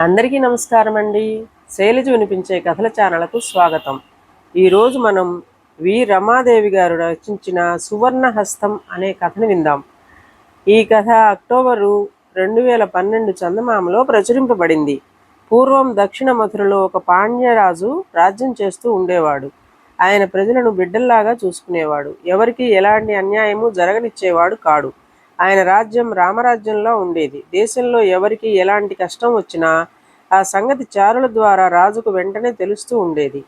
అందరికీ నమస్కారం అండి. శైలజ వినిపించే కథల ఛానళ్ళకు స్వాగతం. ఈరోజు మనం వి. రమాదేవి గారు రచించిన సువర్ణ హస్తం అనే కథను విందాం. ఈ కథ అక్టోబరు రెండు వేల పన్నెండు చందమామలో ప్రచురింపబడింది. పూర్వం దక్షిణ మథురలో ఒక పాండ్యరాజు రాజ్యం చేస్తూ ఉండేవాడు. ఆయన ప్రజలను బిడ్డల్లాగా చూసుకునేవాడు. ఎవరికి ఎలాంటి అన్యాయము జరగనిచ్చేవాడు కాడు. ఆయన రాజ్యం రామరాజ్యంలో ఉండేది. దేశంలో ఎవరికి ఎలాంటి కష్టం వచ్చినా ఆ సంగతి చారుల ద్వారా రాజుకు వెంటనే తెలుస్తూ ఉండేది.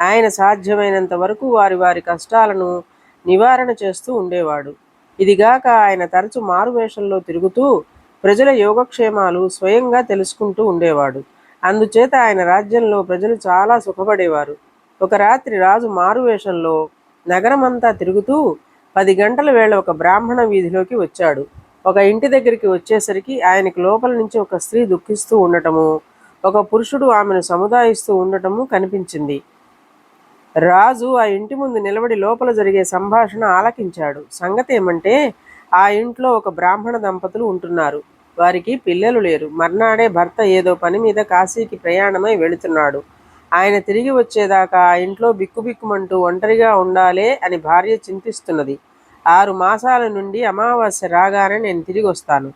ఆయన సాధ్యమైనంత వరకు వారి వారి కష్టాలను నివారణ చేస్తూ ఉండేవాడు. ఇదిగాక ఆయన తరచు మారువేషంలో తిరుగుతూ ప్రజల యోగక్షేమాలు స్వయంగా తెలుసుకుంటూ ఉండేవాడు. అందుచేత ఆయన రాజ్యంలో ప్రజలు చాలా సుఖపడేవారు. ఒక రాత్రి రాజు మారువేషంలో నగరమంతా తిరుగుతూ పది గంటల వేళ ఒక బ్రాహ్మణ వీధిలోకి వచ్చాడు. ఒక ఇంటి దగ్గరికి వచ్చేసరికి ఆయనకి లోపల నుంచి ఒక స్త్రీ దుఃఖిస్తూ ఉండటము ఒక పురుషుడు ఆమెను సముదాయిస్తూ ఉండటము కనిపించింది. రాజు ఆ ఇంటి ముందు నిలబడి లోపల జరిగే సంభాషణ ఆలకించాడు. సంగతి ఏమంటే ఆ ఇంట్లో ఒక బ్రాహ్మణ దంపతులు ఉంటున్నారు. వారికి పిల్లలు లేరు. మర్నాడే భర్త ఏదో పని మీద కాశీకి ప్రయాణమై వెళుతున్నాడు. ఆయన తిరిగి వచ్చేదాకా ఆ ఇంట్లో బిక్కుబిక్కుమంటూ ఒంటరిగా ఉండాలే అని భార్య చింతిస్తున్నది. ఆరు మాసాల నుండి అమావాస్య రాగానే నేను తిరిగి వస్తాను.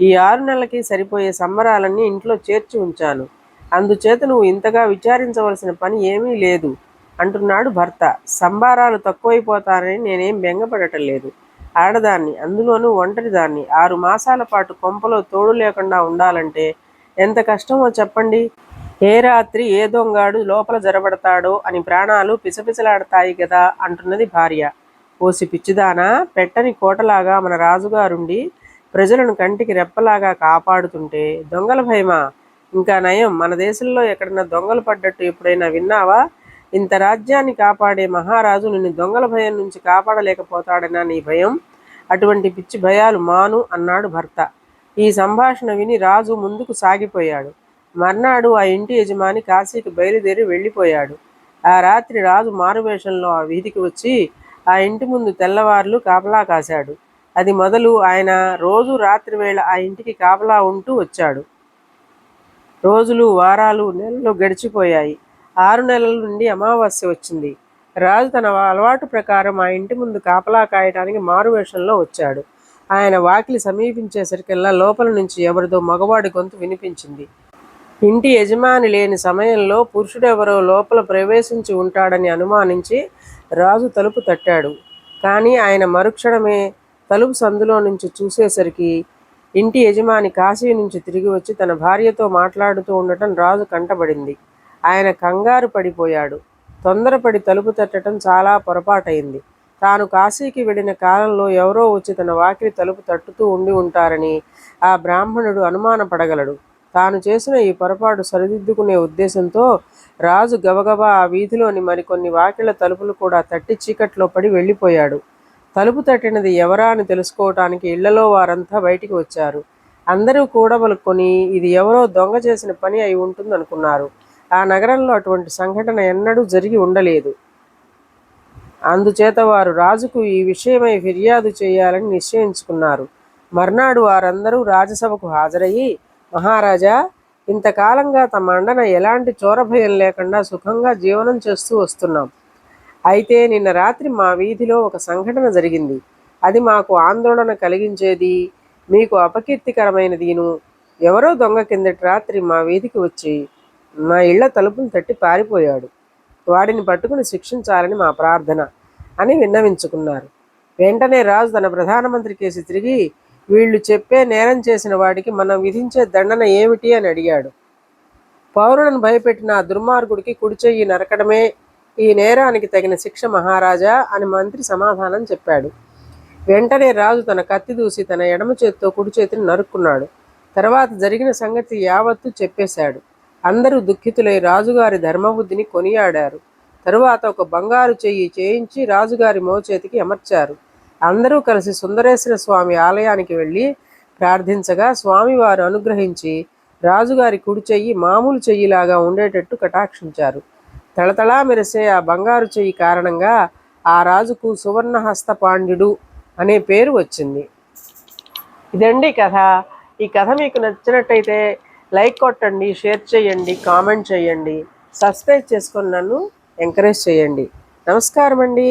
ఈ ఆరు నెలలకి సరిపోయే సంబరాలన్నీ ఇంట్లో చేర్చి ఉంచాను. అందుచేత నువ్వు ఇంతగా విచారించవలసిన పని ఏమీ లేదు అంటున్నాడు భర్త. సంబారాలు తక్కువైపోతానని నేనేం బెంగపడటం లేదు. ఆడదాన్ని అందులోనూ ఒంటరిదాన్ని ఆరు మాసాల పాటు కొంపలో తోడు లేకుండా ఉండాలంటే ఎంత కష్టమో చెప్పండి. ఏ రాత్రి ఏ దొంగాడు లోపల జరబడతాడో అని ప్రాణాలు పిసపిసలాడతాయి కదా అంటున్నది భార్య. ఓసి పిచ్చిదానా పెట్టని కోటలాగా మన రాజుగారుండి ప్రజలను కంటికి రెప్పలాగా కాపాడుతుంటే దొంగల భయమా? ఇంకా నయం మన దేశంలో ఎక్కడన్నా దొంగలు పడ్డట్టు ఎప్పుడైనా విన్నావా? ఇంత రాజ్యాన్ని కాపాడే మహారాజు నిన్ను దొంగల భయం నుంచి కాపాడలేకపోతాడనా నీ భయం? అటువంటి పిచ్చి భయాలు మాను అన్నాడు భర్త. ఈ సంభాషణ విని రాజు ముందుకు సాగిపోయాడు. మర్నాడు ఆ ఇంటి యజమాని కాశీకి బయలుదేరి వెళ్ళిపోయాడు. ఆ రాత్రి రాజు మారువేషంలో ఆ వీధికి వచ్చి ఆ ఇంటి ముందు తెల్లవార్లు కాపలా కాశాడు. అది మొదలు ఆయన రోజు రాత్రి వేళ ఆ ఇంటికి కాపలా ఉంటూ వచ్చాడు. రోజులు వారాలు నెలలు గడిచిపోయాయి. ఆరు నెలల నుండి అమావాస్య వచ్చింది. రాజు తన అలవాటు ప్రకారం ఆ ఇంటి ముందు కాపలా కాయటానికి మారువేషంలో వచ్చాడు. ఆయన వాకిలి సమీపించేసరికల్లా లోపల నుంచి ఎవరిదో మగవాడి గొంతు వినిపించింది. ఇంటి యజమాని లేని సమయంలో పురుషుడెవరో లోపల ప్రవేశించి ఉంటాడని అనుమానించి రాజు తలుపు తట్టాడు. కానీ ఆయన మరుక్షణమే తలుపు సందులో నుంచి చూసేసరికి ఇంటి యజమాని కాశీ నుంచి తిరిగి వచ్చి తన భార్యతో మాట్లాడుతూ ఉండటం రాజు కంటబడింది ఆయన కంగారు పడిపోయాడు. తొందరపడి తలుపు తట్టడం చాలా పొరపాటైంది. తాను కాశీకి వెళ్ళిన కాలంలో ఎవరో వచ్చి తన వాకిలి తలుపు తట్టుతూ ఉండి ఉంటారని ఆ బ్రాహ్మణుడు అనుమానపడగలడు. తాను చేసిన ఈ పొరపాటు సరిదిద్దుకునే ఉద్దేశంతో రాజు గబగబా ఆ వీధిలోని మరికొన్ని వాకిళ్ళ తలుపులు కూడా తట్టి చీకట్లో పడి వెళ్ళిపోయాడు. తలుపు తట్టినది ఎవరా అని తెలుసుకోవటానికి ఇళ్ళలో వారంతా బయటికి వచ్చారు. అందరూ కూడబలుకొని ఇది ఎవరో దొంగ చేసిన పని అయి ఉంటుందనుకున్నారు. ఆ నగరంలో అటువంటి సంఘటన ఎన్నడూ జరిగి ఉండలేదు. అందుచేత వారు రాజుకు ఈ విషయమై ఫిర్యాదు చేయాలని నిశ్చయించుకున్నారు. మర్నాడు వారందరూ రాజసభకు హాజరయ్యి మహారాజా ఇంతకాలంగా తమ అండన ఎలాంటి చోరభయం లేకుండా సుఖంగా జీవనం చేస్తూ వస్తున్నాం. అయితే నిన్న రాత్రి మా వీధిలో ఒక సంఘటన జరిగింది. అది మాకు ఆందోళన కలిగించేది మీకు అపకీర్తికరమైనదిను. ఎవరో దొంగ కిందటి రాత్రి మా వీధికి వచ్చి మా ఇళ్ళ తలుపును తట్టి పారిపోయాడు. వాడిని పట్టుకుని శిక్షించాలని మా ప్రార్థన అని విన్నవించుకున్నారు. వెంటనే రాజు తన ప్రధానమంత్రి కేసి తిరిగి వీళ్ళు చెప్పే నేరం చేసిన వాడికి మనం విధించే దండన ఏమిటి అని అడిగాడు. పౌరులను భయపెట్టిన ఆ దుర్మార్గుడికి కుడిచెయ్యి నరకడమే ఈ నేరానికి తగిన శిక్ష మహారాజా అని మంత్రి సమాధానం చెప్పాడు. వెంటనే రాజు తన కత్తి దూసి తన ఎడమ చేత్తో కుడి చేతిని నరుక్కున్నాడు. తర్వాత జరిగిన సంగతి యావత్తు చెప్పేశాడు. అందరూ దుఃఖితులై రాజుగారి ధర్మబుద్ధిని కొనియాడారు. తరువాత ఒక బంగారు చెయ్యి చేయించి రాజుగారి మోచేతికి అమర్చారు. అందరూ కలిసి సుందరేశ్వర స్వామి ఆలయానికి వెళ్ళి ప్రార్థించగా స్వామివారు అనుగ్రహించి రాజుగారి కుడి చెయ్యి మామూలు చెయ్యిలాగా ఉండేటట్టు కటాక్షించారు. తళతళా మెరిసే ఆ బంగారు చెయ్యి కారణంగా ఆ రాజుకు సువర్ణహస్త పాండ్యుడు అనే పేరు వచ్చింది. ఇదండి కథ. ఈ కథ మీకు నచ్చినట్టయితే లైక్ కొట్టండి షేర్ చేయండి కామెంట్ చేయండి సబ్స్క్రైబ్ చేసుకొని నన్ను ఎంకరేజ్ చేయండి. నమస్కారం అండి